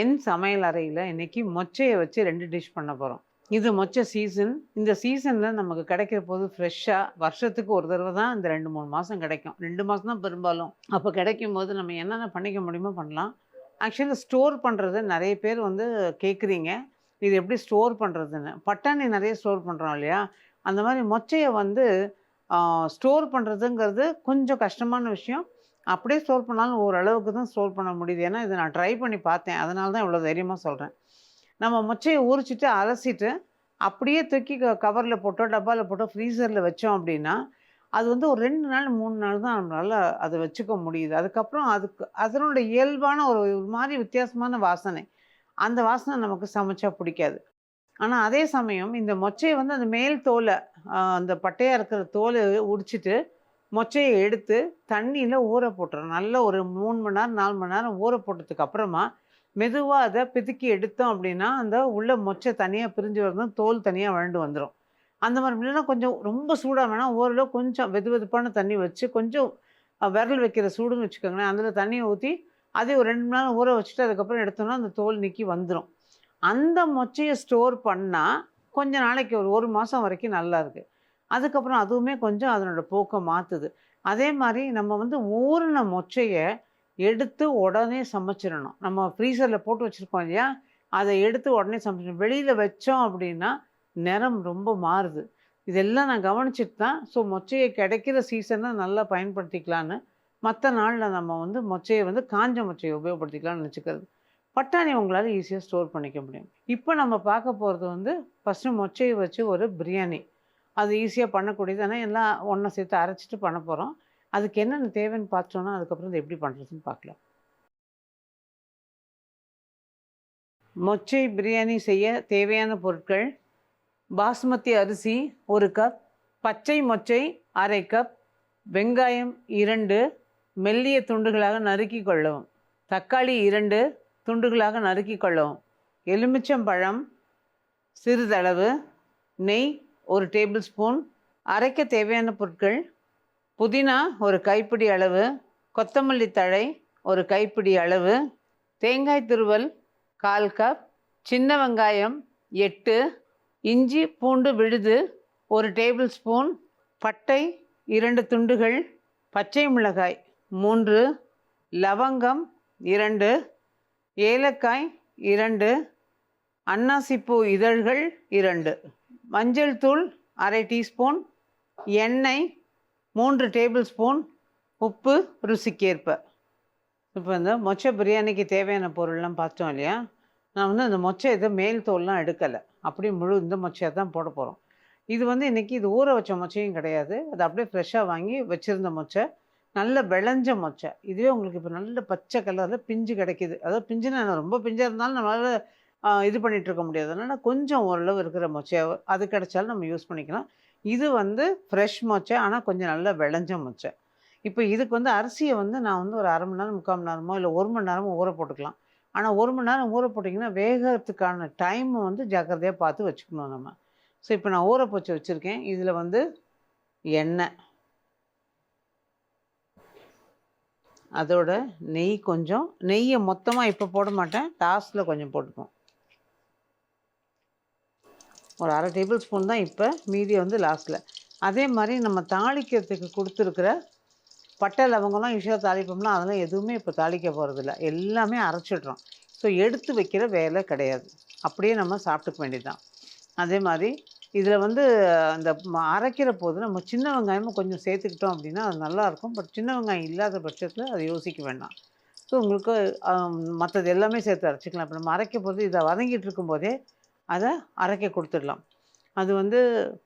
என் சமையல் அறையில் இன்றைக்கி மொச்சையை வச்சு ரெண்டு டிஷ் பண்ண போகிறோம் இது மொச்சை சீசன் இந்த சீசனில் நமக்கு கிடைக்கிற போது ஃப்ரெஷ்ஷாக வருஷத்துக்கு ஒரு தடவை தான் இந்த ரெண்டு மூணு மாதம் கிடைக்கும். ரெண்டு மாதம் தான் பெரும்பாலும். அப்போ கிடைக்கும் போது நம்ம என்னென்ன பண்ணிக்க முடியுமோ பண்ணலாம். ஆக்சுவலி ஸ்டோர் பண்ணுறது நிறைய பேர் வந்து கேட்குறீங்க இது எப்படி ஸ்டோர் பண்ணுறதுன்னு பட்டாணி நிறைய ஸ்டோர் பண்ணுறோம் இல்லையா? அந்த மாதிரி மொச்சையை வந்து ஸ்டோர் பண்ணுறதுங்கிறது கொஞ்சம் கஷ்டமான விஷயம். அப்படியே ஸ்டோர் பண்ணாலும் ஓரளவுக்கு தான் ஸ்டோர் பண்ண முடியுது. ஏன்னா இதை நான் ட்ரை பண்ணி பார்த்தேன். அதனால தான் இவ்வளோ தைரியமாக சொல்கிறேன் நம்ம மொச்சையை உரிச்சிட்டு அலசிட்டு அப்படியே தூக்கி கவரில் போட்டோ டப்பாவில் போட்டோ ஃப்ரீசரில் வச்சோம் அப்படின்னா அது வந்து ஒரு ரெண்டு நாள் மூணு நாள் தான் நம்மளால் அதை வச்சுக்க முடியுது. அதுக்கப்புறம் அதுக்கு அதனோட இயல்பான ஒரு ஒரு மாதிரி வித்தியாசமான வாசனை அந்த வாசனை நமக்கு சமைச்சா பிடிக்காது. ஆனால் அதே சமயம் இந்த மொச்சையை வந்து அந்த மேல் தோலை அந்த பட்டையாக இருக்கிற தோலை உரிச்சிட்டு மொச்சையை எடுத்து தண்ணியில் ஊற போட்டுறோம் நல்ல ஒரு மூணு மணி நேரம் நாலு மணி நேரம் ஊற போட்டதுக்கு அப்புறமா மெதுவாக அதை பிதுக்கி எடுத்தோம் அப்படின்னா அந்த உள்ள மொச்சை தனியாக பிரிஞ்சு வரதும் தோல் தனியாக வழண்டு வந்துடும் அந்த மாதிரி இல்லைன்னா கொஞ்சம் ரொம்ப சூடாக வேணால் ஓரளவு கொஞ்சம் வெது வெதுப்பான தண்ணி வச்சு கொஞ்சம் விரல் வைக்கிற சூடுன்னு வச்சுக்கோங்களேன். அதில் தண்ணியை ஊற்றி அதே ஒரு ரெண்டு மணி நேரம் ஊற வச்சுட்டு அதுக்கப்புறம் எடுத்தோம்னா அந்த தோல் நீக்கி வந்துடும் அந்த மொச்சையை ஸ்டோர் பண்ணால் கொஞ்ச நாளைக்கு ஒரு ஒரு மாதம் வரைக்கும் நல்லா இருக்குது அதுக்கப்புறம் அதுவுமே கொஞ்சம் அதனோட போக்கை மாற்றுது அதே மாதிரி நம்ம வந்து ஊறின மொச்சையை எடுத்து உடனே சமைச்சிடணும். நம்ம ஃப்ரீசரில் போட்டு வச்சுருக்கோம் இல்லையா? அதை எடுத்து உடனே சமைச்சிடணும். வெளியில் வச்சோம் அப்படின்னா நிறம் ரொம்ப மாறுது. இதெல்லாம் நான் கவனிச்சிட்டு தான் ஸோ மொச்சையை கிடைக்கிற சீசனை நல்லா பயன்படுத்திக்கலான்னு மற்ற நாளில் நம்ம வந்து மொச்சையை வந்து காஞ்ச மொச்சையை உபயோகப்படுத்திக்கலாம்னு நினச்சிக்கிறது. பட்டாணி உங்களால் ஈஸியாக ஸ்டோர் பண்ணிக்க முடியும். இப்போ நம்ம பார்க்க போகிறது வந்து ஃபஸ்ட்டு மொச்சையை வச்சு ஒரு பிரியாணி. அது ஈஸியாக பண்ணக்கூடியது. ஆனால் எல்லாம் ஒன்றா சேர்த்து அரைச்சிட்டு பண்ண போகிறோம் அதுக்கு என்னென்ன தேவைன்னு பார்த்தோன்னா அதுக்கப்புறம் இது எப்படி பண்ணுறதுன்னு பார்க்கலாம். மொச்சை பிரியாணி செய்ய தேவையான பொருட்கள். பாஸ்மதி அரிசி ஒரு கப் பச்சை மொச்சை அரை கப் வெங்காயம் இரண்டு மெல்லிய துண்டுகளாக நறுக்கி கொள்ளவும் தக்காளி இரண்டு துண்டுகளாக நறுக்கி கொள்ளவும் எலுமிச்சம்பழம் சிறிதளவு நெய் ஒரு டேபிள் ஸ்பூன் அரைக்க தேவையான பொருட்கள். புதினா ஒரு கைப்பிடி அளவு. கொத்தமல்லி தழை ஒரு கைப்பிடி அளவு. தேங்காய் துருவல் கால் கப். சின்ன வெங்காயம் எட்டு. இஞ்சி பூண்டு விழுது ஒரு டேபிள் ஸ்பூன் பட்டை இரண்டு துண்டுகள். பச்சை மிளகாய் மூன்று. லவங்கம் இரண்டு. ஏலக்காய் இரண்டு. அன்னாசிப்பூ இதழ்கள் இரண்டு. மஞ்சள் தூள் அரை டீஸ்பூன் எண்ணெய் மூன்று டேபிள் ஸ்பூன் உப்பு ருசிக்கேற்ப. இப்போ இந்த மொச்சை பிரியாணிக்கு தேவையான பொருள்லாம் பார்த்தோம் இல்லையா? நான் வந்து அந்த மொச்சை இதை மேல் தோல்லாம் எடுக்கலை. அப்படியே முழு இந்த மொச்சையை தான் போட போகிறோம் இது வந்து இன்றைக்கி இது ஊற வச்ச மொச்சையும் கிடையாது. அது அப்படியே ஃப்ரெஷ்ஷாக வாங்கி வச்சுருந்த மொச்சை. நல்ல விளைஞ்ச மொச்சை. இதுவே உங்களுக்கு இப்போ நல்ல பச்சை கலரில் பிஞ்சு கிடைக்கிது. அதாவது பிஞ்சுன்னா ரொம்ப பிஞ்சாக இருந்தாலும் நம்மளால் இது பண்ணிகிட்டு இருக்க முடியாது. அதனால் கொஞ்சம் ஓரளவு இருக்கிற மொச்சை அது கிடைச்சாலும் நம்ம யூஸ் பண்ணிக்கலாம். இது வந்து ஃப்ரெஷ் மொச்சை ஆனால் கொஞ்சம் நல்லா விளைஞ்ச மொச்சை. இப்போ இதுக்கு வந்து அரிசியை வந்து நான் வந்து ஒரு அரை மணி நேரம் முக்கால் மணி நேரமோ இல்லை ஒரு மணி நேரமோ ஊற போட்டுக்கலாம். ஆனால் ஒரு மணி நேரம் ஊற போட்டிங்கன்னா வேகிறதுக்கான டைமை வந்து ஜாக்கிரதையாக பார்த்து வச்சுக்கணும் நம்ம. ஸோ இப்போ நான் ஊற போச்சு வச்சுருக்கேன். இதில் வந்து எண்ணெய். அதோட நெய் கொஞ்சம். நெய்யை மொத்தமாக இப்போ போட மாட்டேன். லாஸ்ட்டில் கொஞ்சம் போட்டுப்போம். ஒரு அரை டேபிள் ஸ்பூன் தான் இப்போ மீதியை வந்து லாஸ்ட்டில் அதே மாதிரி நம்ம தாளிக்கிறதுக்கு கொடுத்துருக்குற பட்டை லவங்கம்லாம் யூஸ்வலாக தாளிப்போம்னா அதெல்லாம் எதுவுமே இப்போ தாளிக்க போகிறதில்ல எல்லாமே அரைச்சிடுறோம். ஸோ எடுத்து வைக்கிற வேலை கிடையாது. அப்படியே நம்ம சாப்பிட்டுக்க வேண்டியதுதான். அதே மாதிரி இதில் வந்து அந்த அரைக்கிற போது நம்ம சின்ன வெங்காயமும் கொஞ்சம் சேர்த்துக்கிட்டோம் அப்படின்னா அது நல்லாயிருக்கும் பட் சின்ன வெங்காயம் இல்லாத பட்சத்தில் அதை யோசிக்க வேண்டாம். ஸோ உங்களுக்கு மற்றது எல்லாமே சேர்த்து அரைச்சிக்கலாம். இப்போ நம்ம அரைக்க போது இதை வதங்கிட்டு இருக்கும்போதே அதை அரைக்க கொடுத்துடலாம். அது வந்து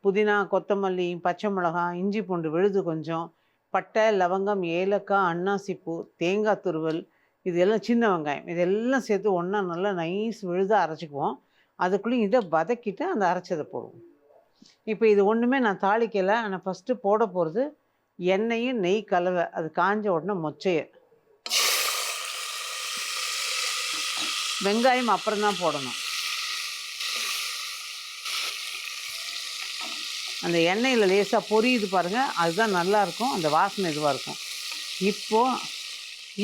புதினா கொத்தமல்லி பச்சை மிளகாய் இஞ்சி பூண்டு விழுது கொஞ்சம் பட்டை லவங்கம் ஏலக்காய் அன்னாசிப்பூ தேங்காய் துருவல் இது எல்லாம் சின்ன வெங்காயம். இதெல்லாம் சேர்த்து ஒன்றா நல்லா நைஸ் விழுதாக அரைச்சிக்குவோம். அதுக்குள்ளேயும் இதை வதக்கிட்டு அந்த அரைச்சதை போடுவோம். இப்போ இது ஒன்றுமே நான் தாளிக்கலை. ஆனால் ஃபஸ்ட்டு போட போகிறது எண்ணெயும் நெய் கலவை. அது காஞ்ச உடனே மொச்சையை. வெங்காயம் அப்புறம் தான் போடணும். அந்த எண்ணெயில் லேசாக பொரியுது பாருங்கள் அதுதான் நல்லா இருக்கும் அந்த வாசனை இதுவாக இருக்கும். இப்போது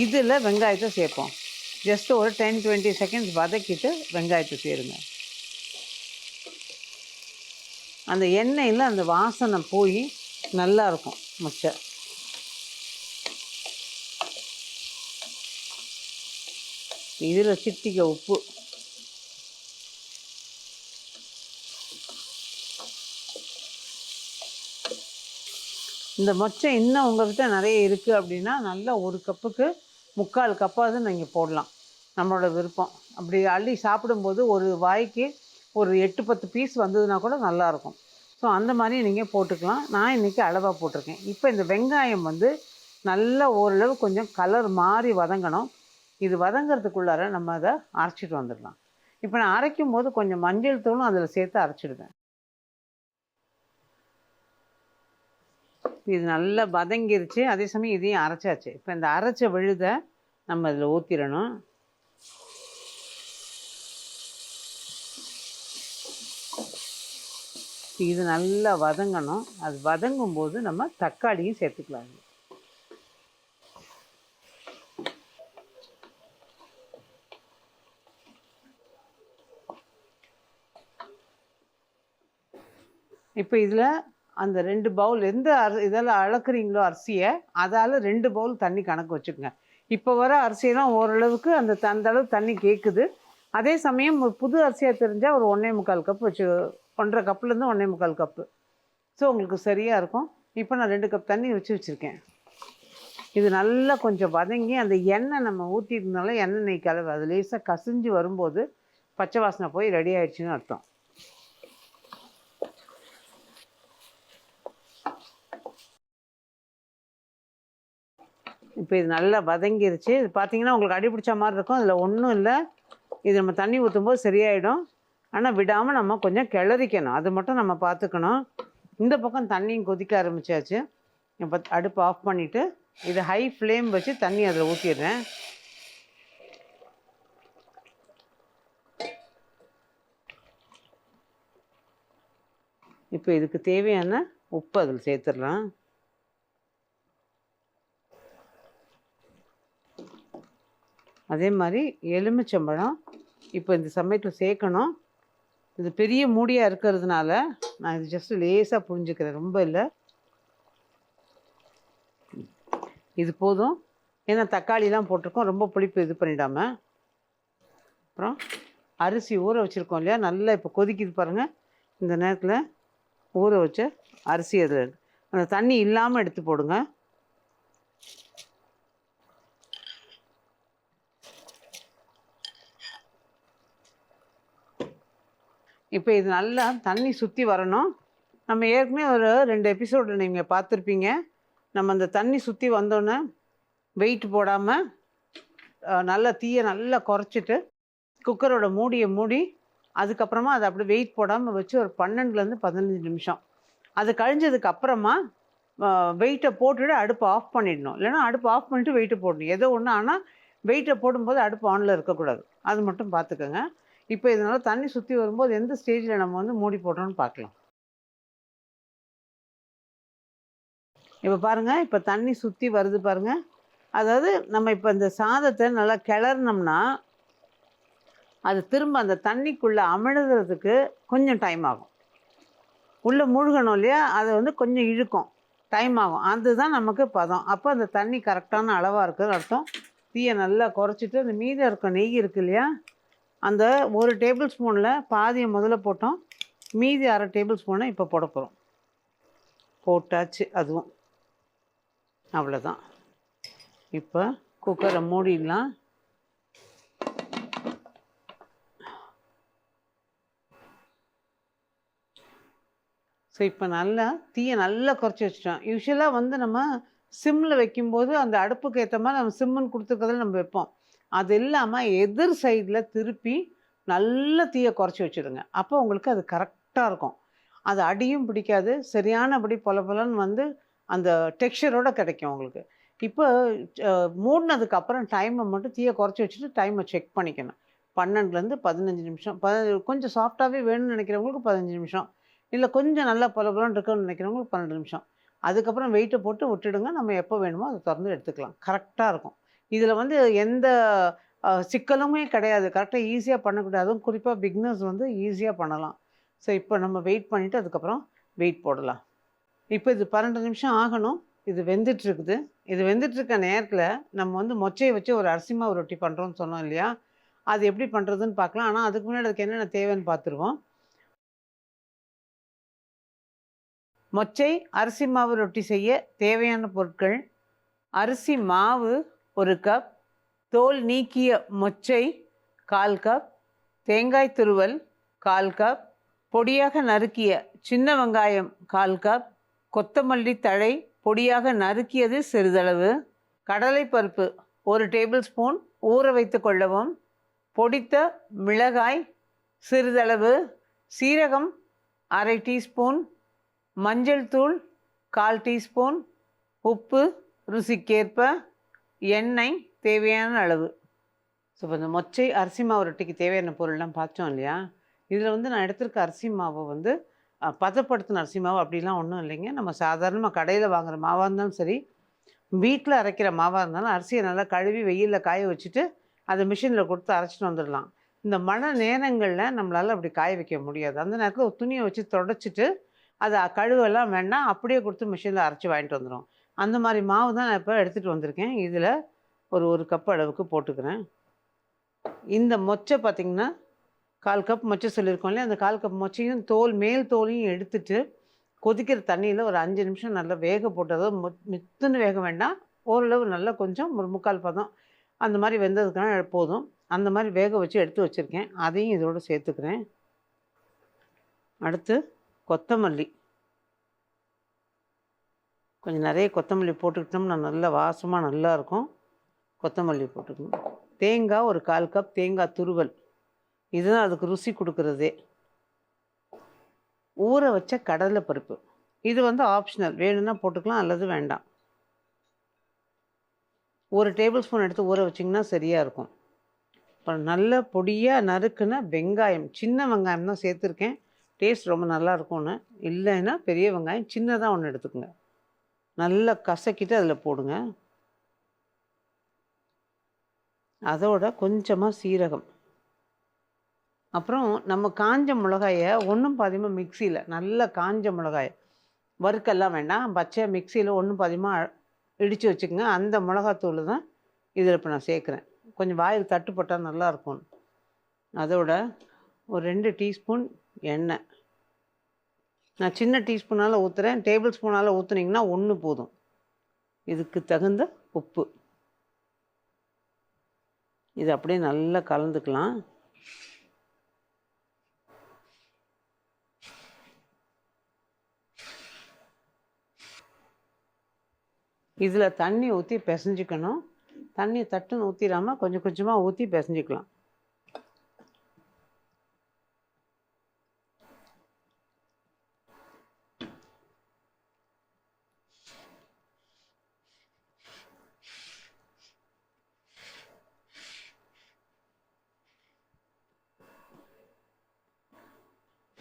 இதில் வெங்காயத்தை சேர்ப்போம். ஜஸ்ட் ஒரு டென் டுவெண்ட்டி செகண்ட்ஸ் வதக்கிட்டு வெங்காயத்தை சேருங்க. அந்த எண்ணெயில் அந்த வாசனை போய் நல்லாயிருக்கும் முச்சை. இதில் சிட்டிக்க உப்பு. இந்த மொச்சை இன்னும் உங்கள்கிட்ட நிறைய இருக்குது அப்படின்னா நல்லா ஒரு கப்புக்கு முக்கால் கப்பாவது நீங்கள் போடலாம். நம்மளோட விருப்பம். அப்படி அள்ளி சாப்பிடும்போது ஒரு வாய்க்கு ஒரு எட்டு பத்து பீஸ் வந்ததுன்னா கூட நல்லாயிருக்கும் ஸோ அந்த மாதிரி நீங்கள் போட்டுக்கலாம். நான் இன்றைக்கி அளவாக போட்டிருக்கேன். இப்போ இந்த வெங்காயம் வந்து நல்லா ஓரளவு கொஞ்சம் கலர் மாறி வதங்கணும். இது வதங்கிறதுக்குள்ளார நம்ம அதை அரைச்சிட்டு வந்துடலாம். இப்போ நான் அரைக்கும் போது கொஞ்சம் மஞ்சள் தூளும் அதில் சேர்த்து அரைச்சிடுவேன். இது நல்லா வதங்கிருச்சு. அதே சமயம் இதையும் அரைச்சாச்சு. இப்போ இந்த அரைச்ச விழுத நம்ம இதில் ஊற்றிடணும் இது நல்லா வதங்கணும். அது வதங்கும் போது நம்ம தக்காளியும் சேர்த்துக்கலாம். இப்போ இதில் அந்த ரெண்டு பவுல் எந்த அரி இதெல்லாம் அளக்குறீங்களோ அரிசியை அதால் ரெண்டு பவுல் தண்ணி கணக்கு வச்சுக்கோங்க. இப்போ வர அரிசியெல்லாம் ஓரளவுக்கு அந்த த- அந்த அளவு தண்ணி கேட்குது அதே சமயம் புது அரிசியாக தெரிஞ்சால் ஒரு ஒன்றே முக்கால் கப் வச்சு ஒன்றரை கப்புலேருந்து ஒன்றே முக்கால் கப்பு ஸோ உங்களுக்கு சரியாக இருக்கும். இப்போ நான் ரெண்டு கப் தண்ணி வச்சு வச்சுருக்கேன். இது நல்லா கொஞ்சம் வதங்கி அந்த எண்ணெய் நம்ம ஊற்றிருந்தாலும் எண்ணெய் நெய் கலவை அது லேசாக கசிஞ்சு வரும்போது பச்சை வாசனை போய் ரெடி ஆயிடுச்சுன்னு அர்த்தம். இப்போ இது நல்லா வதங்கிருச்சு. இது பார்த்தீங்கன்னா உங்களுக்கு அடிபிடிச்ச மாதிரி இருக்கும். அதில் ஒன்றும் இல்லை. இது நம்ம தண்ணி ஊற்றும்போது சரியாயிடும். ஆனால் விடாமல் நம்ம கொஞ்சம் கிளறிக்கணும். அது மட்டும் நம்ம பார்த்துக்கணும் இந்த பக்கம் தண்ணியும் கொதிக்க ஆரம்பித்தாச்சு இப்போ அடுப்பு ஆஃப் பண்ணிவிட்டு இது ஹை ஃப்ளேம் வச்சு தண்ணி அதில் ஊற்றிடுறேன் இப்போ இதுக்கு தேவையான உப்பு அதில் சேர்த்துடலாம். அதே மாதிரி எலுமிச்சம்பழம் இப்போ இந்த சமயத்தில் சேர்க்கணும். இது பெரிய மூடியாக இருக்கிறதுனால நான் இது ஜஸ்ட் லேசாக புரிஞ்சுக்கிறேன் ரொம்ப இல்லை. இது போதும். ஏன்னா தக்காளிலாம் போட்டிருக்கோம் ரொம்ப புளிப்பு இது பண்ணிடாம. அப்புறம் அரிசி ஊற வச்சுருக்கோம் இல்லையா நல்லா இப்போ கொதிக்குது பாருங்கள் இந்த நேரத்தில் ஊற வச்ச அரிசி அதில் அந்த தண்ணி இல்லாமல் எடுத்து போடுங்க. இப்போ இது நல்லா தண்ணி சுற்றி வரணும். நம்ம ஏற்கனவே ஒரு ரெண்டு எபிசோடு நீங்கள் பார்த்துருப்பீங்க. நம்ம அந்த தண்ணி சுற்றி வந்தோன்னே வெயிட் போடாமல் நல்லா தீயை நல்லா குறைச்சிட்டு குக்கரோட மூடியை மூடி அதுக்கப்புறமா அதை அப்படியே வெயிட் போடாமல் வச்சு ஒரு பன்னெண்டுலேருந்து பதினஞ்சு நிமிஷம். அது கழிஞ்சதுக்கு அப்புறமா வெயிட்டை போட்டுட்டு அடுப்பை ஆஃப் பண்ணிடணும். இல்லைன்னா அடுப்பு ஆஃப் பண்ணிவிட்டு வெயிட்டை போடணும். ஏதோ ஒன்று ஆனால் வெயிட்டை போடும்போது அடுப்பு ஆனில் இருக்கக்கூடாது. அது மட்டும் பார்த்துக்கோங்க. இப்போ இதனால் தண்ணி சுற்றி வரும்போது எந்த ஸ்டேஜில் நம்ம வந்து மூடி போடுறோம்னு பார்க்கலாம் இப்போ பாருங்கள் இப்போ தண்ணி சுற்றி வருது பாருங்கள் அதாவது நம்ம இப்போ இந்த சாதத்தை நல்லா கிளறினோம்னா அது திரும்ப அந்த தண்ணிக்குள்ளே அமிழ்கிறதுக்கு கொஞ்சம் டைம் ஆகும். உள்ளே முழுகணும் இல்லையா? அதை வந்து கொஞ்சம் இழுக்கும். டைம் ஆகும். அதுதான் நமக்கு பதம். அப்போ அந்த தண்ணி கரெக்டான அளவாக இருக்குதுன்னு அர்த்தம். தீயை நல்லா குறைச்சிட்டு அந்த மீதம் இருக்க நெய் இருக்கு இல்லையா? அந்த ஒரு டேபிள் ஸ்பூனில் பாதியை முதல்ல போட்டோம். மீதி அரை டேபிள் ஸ்பூனை இப்போ போட போகிறோம் போட்டாச்சு அதுவும். அவ்வளோதான் இப்போ குக்கரை மூடிடலாம். ஸோ இப்போ நல்லா தீயை நல்லா குறைச்சி வச்சிட்டோம். யூஸ்வலாக வந்து நம்ம சிம்மில் வைக்கும்போது அந்த அடுப்புக்கு ஏற்ற மாதிரி நம்ம சிம்முன்னு கொடுத்துருக்கறதுல நம்ம வைப்போம். அது இல்லாமல் எதிர் சைடில் திருப்பி நல்ல தீயை குறைச்சி வச்சுடுங்க. அப்போ உங்களுக்கு அது கரெக்டாக இருக்கும். அது அடியும் பிடிக்காது. சரியானபடி பொல பொலன்னு வந்து அந்த டெக்ஸ்சரோட கிடைக்கும் உங்களுக்கு. இப்போ அஹ், மூடினதுக்கு அப்புறம் டைமை மட்டும் தீயை குறைச்சி வச்சுட்டு டைமை செக் பண்ணிக்கணும். பன்னெண்டுலேருந்து பதினஞ்சு நிமிஷம். ப கொஞ்சம் சாஃப்டாகவே வேணும்னு நினைக்கிறவங்களுக்கு பதினஞ்சு நிமிஷம். இல்லை கொஞ்சம் நல்லா பொல பொலன்னு இருக்குன்னு நினைக்கிறவங்களுக்கு பன்னெண்டு நிமிஷம். அதுக்கப்புறம் வெயிட்டை போட்டு விட்டுடுங்க. நம்ம எப்போ வேணுமோ அதை திறந்து எடுத்துக்கலாம். கரெக்டாக இருக்கும். இதில் வந்து எந்த சிக்கலுமே கிடையாது. கரெக்டாக ஈஸியாக பண்ணக்கூடாது. அதுவும் குறிப்பாக பிக்னஸ் வந்து ஈஸியாக பண்ணலாம். ஸோ இப்போ நம்ம வெயிட் பண்ணிவிட்டு அதுக்கப்புறம் வெயிட் போடலாம். இப்போ இது பன்னெண்டு நிமிஷம் ஆகணும். இது வெந்துட்டுருக்குது. இது வெந்துட்டுருக்க நேரத்தில் நம்ம வந்து மொச்சையை வச்சு ஒரு அரிசி மாவு ரொட்டி பண்ணுறோம்னு சொன்னோம் இல்லையா? அது எப்படி பண்ணுறதுன்னு பார்க்கலாம். ஆனால் அதுக்கு முன்னாடி அதுக்கு என்னென்ன தேவைன்னு பார்த்துருவோம். மொச்சை அரிசி மாவு ரொட்டி செய்ய தேவையான பொருட்கள் அரிசி மாவு ஒரு கப் தோல் நீக்கிய மொச்சை கால் கப் தேங்காய் துருவல் கால் கப் பொடியாக நறுக்கிய சின்ன வெங்காயம் கால் கப் கொத்தமல்லி தழை பொடியாக நறுக்கியது சிறிதளவு கடலைப்பருப்பு ஒரு டேபிள் ஸ்பூன் ஊற வைத்து கொள்ளவும் பொடித்த மிளகாய் சிறிதளவு சீரகம் அரை டீஸ்பூன் மஞ்சள் தூள் கால் டீஸ்பூன் உப்பு ருசிக்கேற்ப எண்ணெய் தேவையான அளவு. ஸோ இப்போ இந்த மொச்சை அரிசி மாவு ரொட்டிக்கு தேவையான பொருள்லாம் பார்த்தோம் இல்லையா? இதில் வந்து நான் எடுத்திருக்க அரிசி மாவை வந்து பதப்படுத்தின அரிசி மாவு அப்படிலாம் ஒன்றும் இல்லைங்க. நம்ம சாதாரணமாக கடையில் வாங்குகிற மாவாக இருந்தாலும் சரி வீட்டில் அரைக்கிற மாவாக இருந்தாலும் அரிசியை நல்லா கழுவி வெயிலில் காய வச்சுட்டு அதை மிஷினில் கொடுத்து அரைச்சிட்டு வந்துடலாம். இந்த மழை நேரங்களில் நம்மளால் அப்படி காய வைக்க முடியாது. அந்த நேரத்தில் ஒரு துணியை வச்சு தொடச்சிட்டு அதை கழுவெல்லாம் வேண்டாம் அப்படியே கொடுத்து மிஷினில் அரைச்சி வாங்கிட்டு வந்துடும் அந்த மாதிரி மாவு தான் நான் இப்போ எடுத்துகிட்டு வந்திருக்கேன். இதில் ஒரு ஒரு கப் அளவுக்கு போட்டுக்கிறேன். இந்த மொச்சை பார்த்திங்கன்னா கால் கப் மொச்சை சொல்லியிருக்கோம் இல்லையா? அந்த கால் கப் மொச்சையும் தோல் மேல் தோலையும் எடுத்துட்டு கொதிக்கிற தண்ணியில் ஒரு அஞ்சு நிமிஷம் நல்லா வேக போட்டு அதாவது மொ மித்துன்னு வேக வேண்டாம். ஓரளவு நல்லா கொஞ்சம் ஒரு முக்கால் பதம் அந்த மாதிரி வெந்ததுக்கான போதும். அந்த மாதிரி வேக வச்சு எடுத்து வச்சுருக்கேன். அதையும் இதோடு சேர்த்துக்கிறேன். அடுத்து கொத்தமல்லி. கொஞ்சம் நிறைய கொத்தமல்லி போட்டுக்கிட்டோம்னா நல்ல வாசமாக நல்லாயிருக்கும் கொத்தமல்லி போட்டுக்கணும். தேங்காய் ஒரு கால் கப் தேங்காய் துருவல். இதுதான் அதுக்கு ருசி கொடுக்குறதே. ஊற வச்ச கடலை பருப்பு. இது வந்து ஆப்ஷனல் வேணும்னா போட்டுக்கலாம் அல்லது வேண்டாம். ஒரு டேபிள் ஸ்பூன் எடுத்து ஊற வச்சிங்கன்னா சரியாக இருக்கும். இப்போ நல்ல பொடியாக நறுக்குன வெங்காயம். சின்ன வெங்காயம் தான் சேர்த்துருக்கேன். டேஸ்ட் ரொம்ப நல்லாயிருக்கும்னு இல்லைன்னா பெரிய வெங்காயம். சின்னதாக ஒன்று எடுத்துக்கோங்க. நல்லா கசக்கிட்டு அதில் போடுங்க. அதோட கொஞ்சமாக சீரகம். அப்புறம் நம்ம காஞ்ச மிளகாயை ஒன்றும் பாதியமாக மிக்சியில் நல்ல காஞ்ச மிளகாய். வறுக்கெல்லாம் வேண்டாம். பச்சையாக மிக்சியில் ஒன்றும் பாதியமாக இடித்து வச்சுக்கோங்க. அந்த மிளகாத்தூள் தான் இதில் இப்போ நான் சேர்க்குறேன். கொஞ்சம் வாயில் தட்டுப்பட்டால் நல்லாயிருக்கும் அதோட ஒரு ரெண்டு டீஸ்பூன் எண்ணெய். நான் சின்ன டீஸ்பூனால் ஊற்றுறேன் டேபிள் ஸ்பூனால் ஊற்றுனீங்கன்னா ஒன்று போதும். இதுக்கு தகுந்த உப்பு. இது அப்படியே நல்லா கலந்துக்கலாம். இதில் தண்ணி ஊற்றி பிசைஞ்சிக்கணும். தண்ணி தட்டுன்னு ஊற்றிடாமல் கொஞ்சம் கொஞ்சமாக ஊற்றி பிசைஞ்சிக்கலாம்.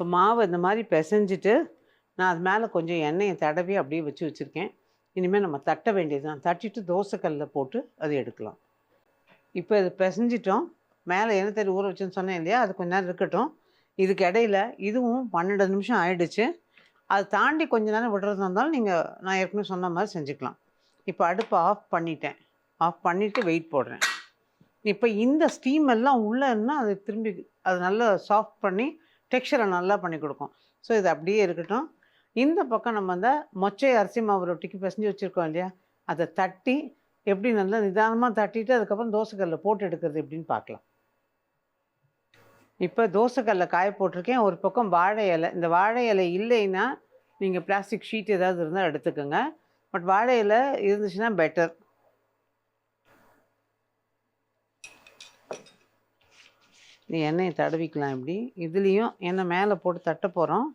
இப்போ மாவு இந்த மாதிரி பிசைஞ்சிட்டு நான் அது மேலே கொஞ்சம் எண்ணெயை தடவி அப்படியே வச்சு வச்சுருக்கேன். இனிமேல் நம்ம தட்ட வேண்டியது தான் தட்டிட்டு தோசைக்கல்லில் போட்டு அதை எடுக்கலாம். இப்போ இது பிசைஞ்சிட்டோம். மேலே எண்ணெய் தண்ணி ஊற வச்சுன்னு சொன்னேன் இல்லையா? அது கொஞ்ச நேரம் இருக்கட்டும். இதுக்கு இடையில இதுவும் பன்னெண்டு நிமிஷம் ஆயிடுச்சு. அது தாண்டி கொஞ்ச நேரம் விடுறதா இருந்தாலும் நீங்கள் நான் ஏற்கனவே சொன்ன மாதிரி செஞ்சுக்கலாம். இப்போ அடுப்பை ஆஃப் பண்ணிட்டேன். ஆஃப் பண்ணிவிட்டு வெயிட் போடுறேன். இப்போ இந்த ஸ்டீம் எல்லாம் உள்ளே இருந்தால் அது திரும்பி அது நல்லா சாஃப்ட் பண்ணி டெக்ஸ்சரை நல்லா பண்ணி கொடுக்கும். ஸோ இது அப்படியே இருக்கட்டும். இந்த பக்கம் நம்ம அந்த மொச்சை அரிசி மாவு ரொட்டிக்கு பிசைஞ்சு வச்சுருக்கோம் இல்லையா? அதை தட்டி எப்படி நல்லா நிதானமாக தட்டிட்டு அதுக்கப்புறம் தோசைக்கல்லில் போட்டு எடுக்கிறது எப்படின்னு பார்க்கலாம். இப்போ தோசைக்கல்ல காய போட்டிருக்கேன். ஒரு பக்கம் வாழை இலை. இந்த வாழை இலை இல்லைன்னா நீங்கள் பிளாஸ்டிக் ஷீட் ஏதாவது இருந்தால் எடுத்துக்கோங்க. பட் வாழை இலை இருந்துச்சுன்னா பெட்டர் இந்த எண்ணெயை தடவிக்கலாம் இப்படி. இதுலேயும் எண்ணெய் மேலே போட்டு தட்ட போகிறோம்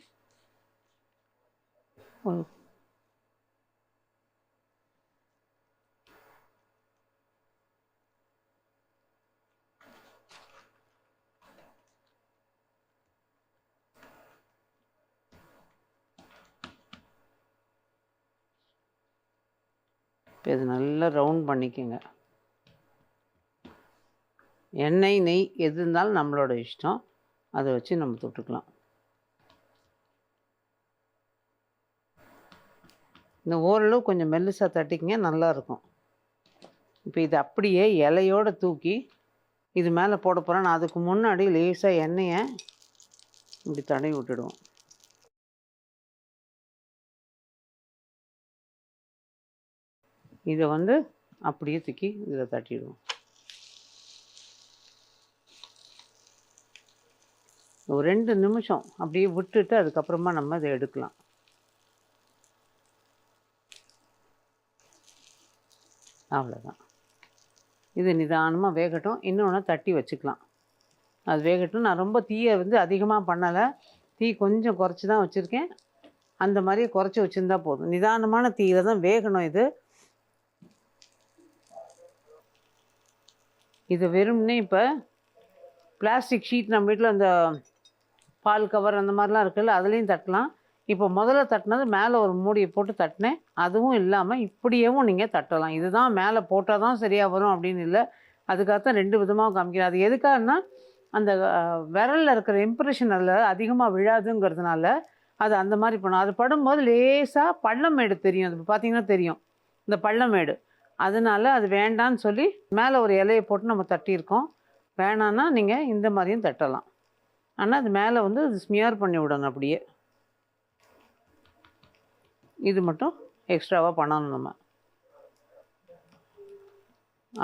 இப்போ இது நல்லா ரவுண்ட் பண்ணிக்கோங்க. எண்ணெய் நெய் எது இருந்தாலும் நம்மளோட இஷ்டம். அதை வச்சு நம்ம தொட்டுக்கலாம். இந்த ஓரளவு கொஞ்சம் மெல்லுசாக தட்டிக்கிங்க நல்லாயிருக்கும் இப்போ இது அப்படியே இலையோடு தூக்கி இது மேலே போட போகிறேன் நான் அதுக்கு முன்னாடி லேசாக எண்ணெயை இப்படி தடவி விட்டுடுவோம். இதை வந்து அப்படியே தூக்கி இதில் தட்டிடுவோம். ஒரு ரெண்டு நிமிஷம். அப்படியே விட்டுட்டு அதுக்கப்புறமா நம்ம இதை எடுக்கலாம். அவ்வளோதான் இது நிதானமாக வேகட்டும். இன்னொன்று தட்டி வச்சுக்கலாம். அது வேகட்டும். நான் ரொம்ப தீயை வந்து அதிகமாக பண்ணலை. தீ கொஞ்சம் குறைச்சி தான் வச்சுருக்கேன். அந்த மாதிரி குறைச்சி வச்சுருந்தா போதும். நிதானமான தீயில் தான் வேகணும் இது. இது வெறும்னே இப்போ பிளாஸ்டிக் ஷீட் நம்ம வீட்டில் அந்த பால் கவர் அந்த மாதிரிலாம் இருக்குல்ல அதுலேயும் தட்டலாம். இப்போ முதல்ல தட்டினது மேலே ஒரு மூடியை போட்டு தட்டினேன். அதுவும் இல்லாமல் இப்படியேவும் நீங்கள் தட்டலாம். இதுதான் மேலே போட்டால் தான் சரியாக வரும் அப்படின்னு இல்லை. அதுக்காகத்தான் ரெண்டு விதமாக காமிக்கிறேன். அது எதுக்காகனா அந்த விரலில் இருக்கிற இம்ப்ரெஷன் அதில் அதிகமாக விழாதுங்கிறதுனால அது அந்த மாதிரி பண்ணும். அது படும்போது லேசாக பள்ளமேடு தெரியும். அது பார்த்தீங்கன்னா தெரியும். இந்த பள்ளமேடு. அதனால அது வேண்டான்னு சொல்லி மேலே ஒரு இலையை போட்டு நம்ம தட்டியிருக்கோம். வேணான்னா நீங்கள் இந்த மாதிரியும் தட்டலாம். ஆனால் அது மேலே வந்து அது ஸ்மியர் பண்ணி விடணும் அப்படியே. இது மட்டும் எக்ஸ்ட்ராவாக பண்ணணும் நம்ம.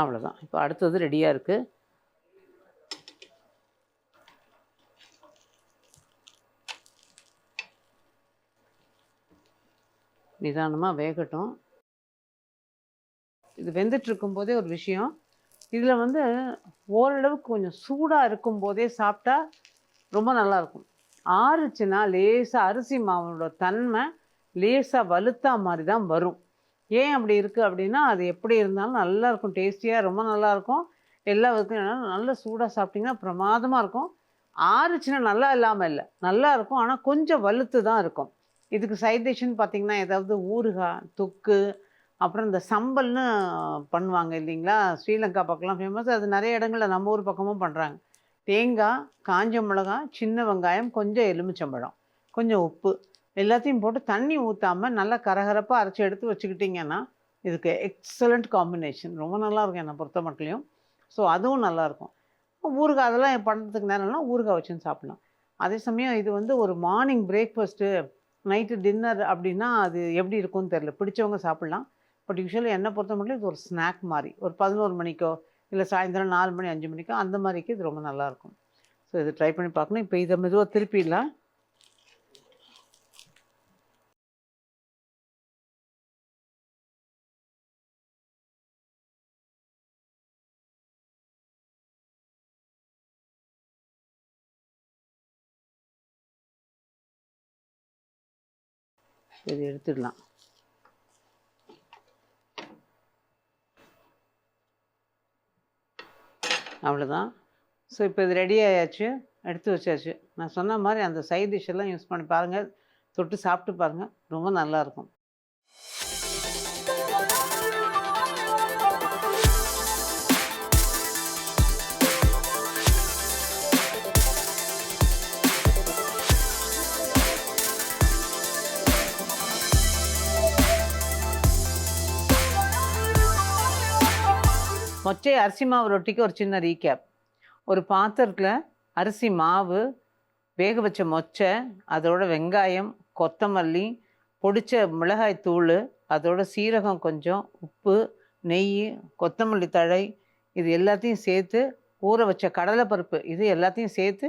அவ்வளோதான் இப்போ அடுத்தது ரெடியாக இருக்குது நிதானமாக வேகட்டும். இது வெந்துட்டு இருக்கும்போதே ஒரு விஷயம். இதில் வந்து ஓரளவுக்கு கொஞ்சம் சூடாக இருக்கும்போதே சாப்பிட்டா ரொம்ப நல்லாயிருக்கும் ஆறுச்சுன்னா லேசாக அரிசி மாவோட தன்மை லேசாக வலுத்தா மாதிரி தான் வரும். ஏன் அப்படி இருக்குது அப்படின்னா அது எப்படி இருந்தாலும் நல்லாயிருக்கும் டேஸ்டியாக ரொம்ப நல்லாயிருக்கும் எல்லா விதத்துலையும் நல்ல சூடாக சாப்பிட்டிங்கன்னா பிரமாதமாக இருக்கும். ஆறுச்சுன்னா நல்லா இல்லாமல் இல்லை நல்லா இருக்கும் ஆனால் கொஞ்சம் வலுத்து தான் இருக்கும். இதுக்கு சைட் டிஷ்ஷுன்னு பார்த்தீங்கன்னா ஏதாவது ஊறுகாய் தொக்கு அப்புறம் இந்த சம்பல்னு பண்ணுவாங்க இல்லைங்களா? ஸ்ரீலங்கா பக்கம்லாம் ஃபேமஸ் அது நிறைய இடங்களில் நம்ம ஊர் பக்கமும் பண்ணுறாங்க தேங்காய் காஞ்ச மிளகாய் சின்ன வெங்காயம் கொஞ்சம் எலுமிச்சம்பழம் கொஞ்சம் உப்பு எல்லாத்தையும் போட்டு தண்ணி ஊற்றாமல் நல்லா கரகரப்பாக அரைச்சி எடுத்து வச்சுக்கிட்டிங்கன்னா இதுக்கு எக்ஸலண்ட் காம்பினேஷன் ரொம்ப நல்லாயிருக்கும் என்னை பொறுத்த மட்டும் ஸோ அதுவும் நல்லாயிருக்கும் ஊறுகாய் அதெல்லாம் பண்ணுறதுக்கு நேரம்னா ஊறுகாய் வச்சுன்னு சாப்பிட்லாம். அதே சமயம் இது வந்து ஒரு மார்னிங் பிரேக்ஃபாஸ்ட்டு நைட்டு டின்னர் அப்படின்னா அது எப்படி இருக்கும்னு தெரில பிடிச்சவங்க சாப்பிட்லாம். பட் யூஸ்வலி என்னை பொறுத்த மட்டும் இது ஒரு ஸ்நாக் மாதிரி. ஒரு பதினோரு மணிக்கோ இல்லை சாயந்தரம் நாலு மணி அஞ்சு மணிக்கும் அந்த மாதிரிக்கு இது ரொம்ப நல்லாயிருக்கும் ஸோ இது ட்ரை பண்ணி பார்க்கணும் இப்போ இதை மெதுவாக திருப்பிடலாம் இது எடுத்துடலாம். அவ்வளோதான் ஸோ இப்போ இது ரெடி ஆயாச்சு எடுத்து வச்சாச்சு. நான் சொன்ன மாதிரி அந்த சைட் டிஷ் எல்லாம் யூஸ் பண்ணி பாருங்கள் தொட்டு சாப்பிட்டு பாருங்கள் ரொம்ப நல்லாயிருக்கும் மொச்சை அரிசி மாவு ரொட்டிக்கு ஒரு சின்ன ரீகேப் ஒரு பாத்திரத்தில் அரிசி மாவு வேக வச்ச மொச்சை அதோட வெங்காயம் கொத்தமல்லி பொடிச்ச மிளகாய் தூள் அதோட சீரகம் கொஞ்சம் உப்பு நெய் கொத்தமல்லி தழை இது எல்லாத்தையும் சேர்த்து ஊற வச்ச கடலைப்பருப்பு இது எல்லாத்தையும் சேர்த்து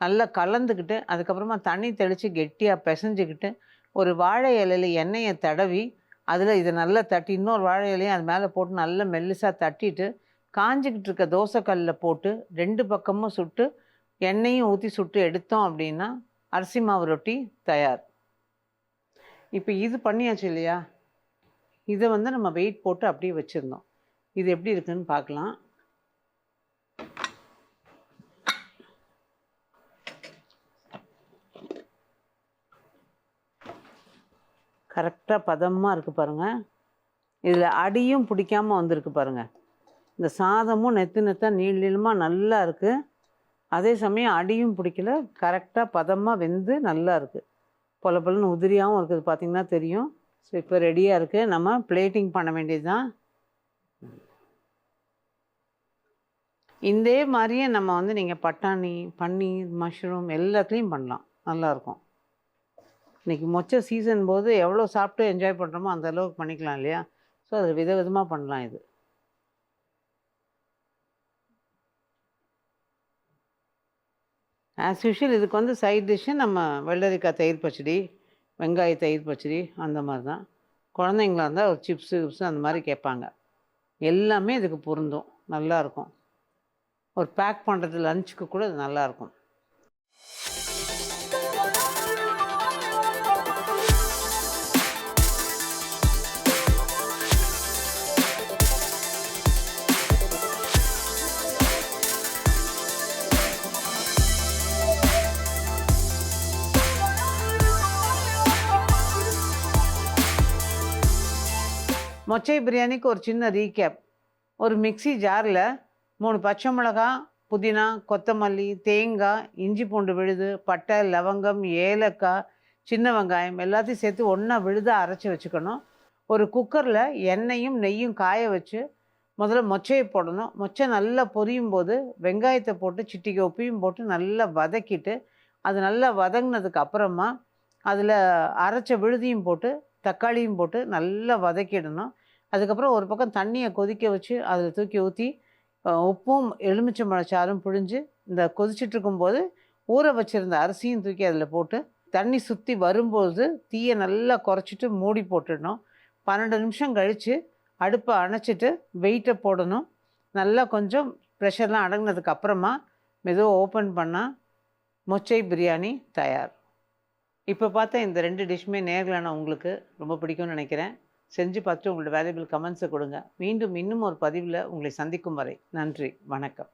நல்லா கலந்துக்கிட்டு அதுக்கப்புறமா தண்ணி தெளித்து கெட்டியாக பிசைஞ்சிக்கிட்டு ஒரு வாழை இலையில எண்ணெயை தடவி அதில் இதை நல்லா தட்டி இன்னொரு வாழை இலையும் அது மேலே போட்டு நல்லா மெல்லிசாக தட்டிட்டு காஞ்சிக்கிட்டு இருக்க தோசைக்கல்லில் போட்டு ரெண்டு பக்கமும் சுட்டு எண்ணெயும் ஊற்றி சுட்டு எடுத்தோம் அப்படின்னா அரிசி மாவு ரொட்டி தயார். இப்போ இது பண்ணியாச்சு இல்லையா? இதை வந்து நம்ம வெயிட் போட்டு அப்படியே வச்சுருந்தோம். இது எப்படி இருக்குன்னு பார்க்கலாம். கரெக்டாக பதமாக இருக்குது பாருங்கள் இதில் அடியும் பிடிக்காமல் வந்திருக்கு பாருங்கள் இந்த சாதமும் நெத்து நெத்தாக நீள் நீளமாக நல்லா இருக்குது அதே சமயம் அடியும் பிடிக்கல. கரெக்டாக பதமாக வெந்து நல்லா இருக்குது பொல பொலன்னு உதிரியாகவும் இருக்குது பார்த்தீங்கன்னா தெரியும். ஸோ இப்போ ரெடியாக இருக்குது நம்ம பிளேட்டிங் பண்ண வேண்டியது தான் இதே மாதிரியே நம்ம வந்து நீங்கள் பட்டாணி பன்னீர் மஷ்ரூம் எல்லாத்துலேயும் பண்ணலாம். நல்லாயிருக்கும் இன்றைக்கி மொச்ச சீசன் போது எவ்வளோ சாப்பிட்டு என்ஜாய் பண்ணுறோமோ அந்த அளவுக்கு பண்ணிக்கலாம் இல்லையா? ஸோ அது விதவிதமாக பண்ணலாம் இது. ஆஸ் யூஷுவல் இதுக்கு வந்து சைட் டிஷ்ஷு நம்ம வெள்ளரிக்காய் தயிர் பச்சடி வெங்காய தயிர் பச்சடி அந்த மாதிரி தான் குழந்தைங்களா இருந்தால் ஒரு சிப்ஸு கிப்ஸு அந்த மாதிரி கேட்பாங்க. எல்லாமே இதுக்கு பொருந்தும். நல்லாயிருக்கும் ஒரு பேக் பண்ணுறது லஞ்சுக்கு கூட இது நல்லாயிருக்கும் மொச்சை பிரியாணிக்கு ஒரு சின்ன ரீகேப் ஒரு மிக்ஸி ஜாரில் மூணு பச்சை மிளகா புதினா கொத்தமல்லி தேங்காய் இஞ்சி பூண்டு விழுது பட்டை லவங்கம் ஏலக்காய் சின்ன வெங்காயம் எல்லாத்தையும் சேர்த்து ஒன்றா விழுதாக அரைச்சி வச்சுக்கணும். ஒரு குக்கரில் எண்ணெயும் நெய்யும் காய வச்சு முதல்ல மொச்சையை போடணும். மொச்சை நல்லா பொரியும் போது வெங்காயத்தை போட்டு சிட்டிக்கு உப்பையும் போட்டு நல்லா வதக்கிட்டு அது நல்லா வதங்கினதுக்கு அப்புறமா அதில் அரைச்ச விழுதியும் போட்டு தக்காளியும் போட்டு நல்லா வதக்கிடணும். அதுக்கப்புறம் ஒரு பக்கம் தண்ணியை கொதிக்க வச்சு அதில் தூக்கி ஊற்றி உப்பும் எலுமிச்சை மழைச்சாரும் பிழிஞ்சு இந்த கொதிச்சிட்டு இருக்கும்போது ஊற வச்சுருந்த அரிசியும் தூக்கி அதில் போட்டு தண்ணி சுற்றி வரும்போது தீயை நல்லா குறைச்சிட்டு மூடி போட்டுடணும். பன்னெண்டு நிமிஷம் கழித்து அடுப்பை அணைச்சிட்டு வெயிட்டை போடணும். நல்லா கொஞ்சம் ப்ரெஷர்லாம் அடங்கினதுக்கு அப்புறமா மெதுவாக ஓப்பன் பண்ணால் மொச்சை பிரியாணி தயார். இப்போ பார்த்தா இந்த ரெண்டு டிஷ்ஷுமே நேர்களான உங்களுக்கு ரொம்ப பிடிக்கும்னு நினைக்கிறேன். செஞ்சு பார்த்துட்டு உங்களோட வேல்யூபிள் கமெண்ட்ஸை கொடுங்க. மீண்டும் இன்னும் ஒரு பதிவில் உங்களை சந்திக்கும் வரை. நன்றி. வணக்கம்.